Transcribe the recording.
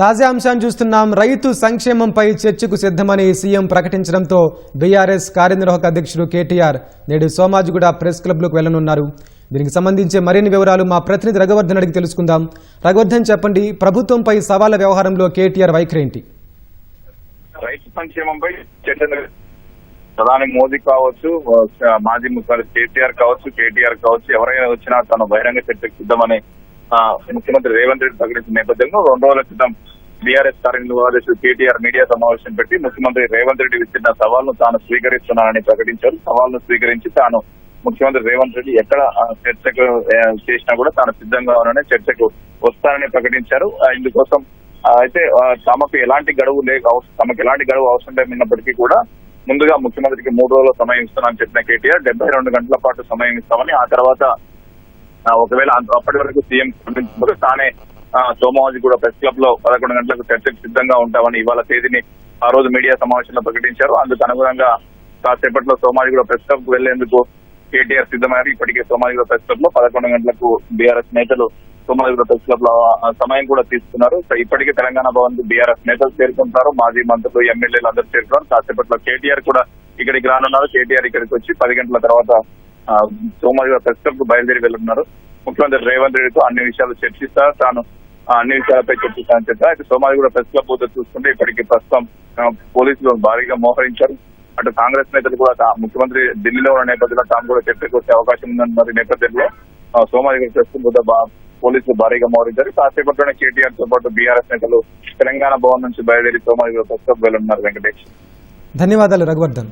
తాజా అంశాన్ని చూస్తున్నాం. రైతు సంక్షేమంపై చర్చకు సిద్ధమని సీఎం ప్రకటించడంతో బీఆర్ఎస్ కార్యనిర్వాహక అధ్యక్షుడు కేటీఆర్ నేడు సోమాజిగూడ ప్రెస్ క్లబ్లోకి వెళ్ళనున్నారు దీనికి సంబంధించి మరిన్ని వివరాలు మా ప్రతినిధి రఘువర్ధన్ అడిగి తెలుసుకుందాం. రఘువర్ధన్ చెప్పండి. ప్రభుత్వంపై సవాల వ్యవహారంలో కేటీఆర్ వైఖరి ఏంటి రైతు సంక్షేమంపై చర్చ ప్రధాని మోదీ కావచ్చు మాజీ ముఖ్యమంత్రి కేటీఆర్ కావచ్చు కేటీఆర్ కావచ్చు ఎవరైనా వచ్చినా తను బహిరంగ చర్చకు సిద్ధమని ముఖ్యమంత్రి రేవంత్ రెడ్డి ప్రకటించిన నేపథ్యంలో రెండు రోజుల క్రితం బీఆర్ఎస్ కార్యనిర్వాహకుడు కేటీఆర్ మీడియా సమావేశం పెట్టి ముఖ్యమంత్రి రేవంత్ రెడ్డి విచ్చిన సవాల్ను తాను స్వీకరిస్తున్నానని ప్రకటించారు. సవాల్ను స్వీకరించి తాను ముఖ్యమంత్రి రేవంత్ రెడ్డి ఎక్కడ చర్చకు చేసినా కూడా తాను సిద్ధంగా ఉన్నానని చర్చకు వస్తానని ప్రకటించారు. ఇందుకోసం అయితే తమకు ఎలాంటి గడువు లేక తమకు ఎలాంటి గడువు అవసరం లేనప్పటికీ కూడా ముందుగా ముఖ్యమంత్రికి మూడు రోజుల సమయం ఇస్తున్నానని చెప్పిన కేటీఆర్ డెబ్బై రెండు గంటల పాటు సమయం ఇస్తామని ఆ తర్వాత ఒకవేళ అంత- అప్పటి వరకు సీఎం స్పందించకపోతే తానే సోమవాజీ కూడా ప్రెస్ క్లబ్లో పదకొండు గంటలకు చర్చకు సిద్ధంగా ఉంటామని ఇవాళ తేదీని ఆ రోజు మీడియా సమావేశంలో ప్రకటించారు. అందుకు అనుగుణంగా కాసేపట్లో సోమాజీ కూడా ప్రెస్ క్లబ్కు వెళ్ళేందుకు కేటీఆర్ సిద్ధమయ్యారు. ఇప్పటికే సోమాజీ కూడా ప్రెస్ క్లబ్లో పదకొండు గంటలకు బీఆర్ఎస్ నేతలు సోమాజీ కూడా ప్రెస్ క్లబ్లో సమయం కూడా తీసుకున్నారు. సో ఇప్పటికే తెలంగాణ భవన్కు బీఆర్ఎస్ నేతలు చేరుకుంటున్నారు మాజీ మంత్రులు ఎమ్మెల్యేలు అందరూ చేరుకున్నారు. కాసేపట్లో కేటీఆర్ కూడా ఇక్కడికి రానున్నారు. కేటీఆర్ ఇక్కడికి వచ్చి పది గంటల తర్వాత సోమవారం ప్రెస్ బయలుదేరి వెళ్తున్నారు ముఖ్యమంత్రి రేవంత్ రెడ్డితో అన్ని విషయాలు చర్చిస్తారు తాను అన్ని విషయాలపై చర్చిస్తానని చెప్పారు. అయితే సోమవారి కూడా ప్రెస్ క్లబ్ పోతే చూసుకుంటే ఇప్పటికీ ప్రస్తుతం పోలీసులు భారీగా మోహరించారు. అటు కాంగ్రెస్ నేతలు కూడా ముఖ్యమంత్రి ఢిల్లీలో ఉన్న నేపథ్యంలో తాము కూడా చర్చకు వచ్చే అవకాశం మరి నేపథ్యంలో సోమవారి గారు ప్రెస్ క్లబ్ పోలీసులు భారీగా మోహరించారు. కాసేపట్లోనే కేటీఆర్తో పాటు బీఆర్ఎస్ నేతలు తెలంగాణ భవన్ నుంచి బయలుదేరి సోమవారం ప్రెస్ క్లబ్ వెళ్తున్నారు వెంకటేష్. ధన్యవాదాలు రఘువర్ధన్.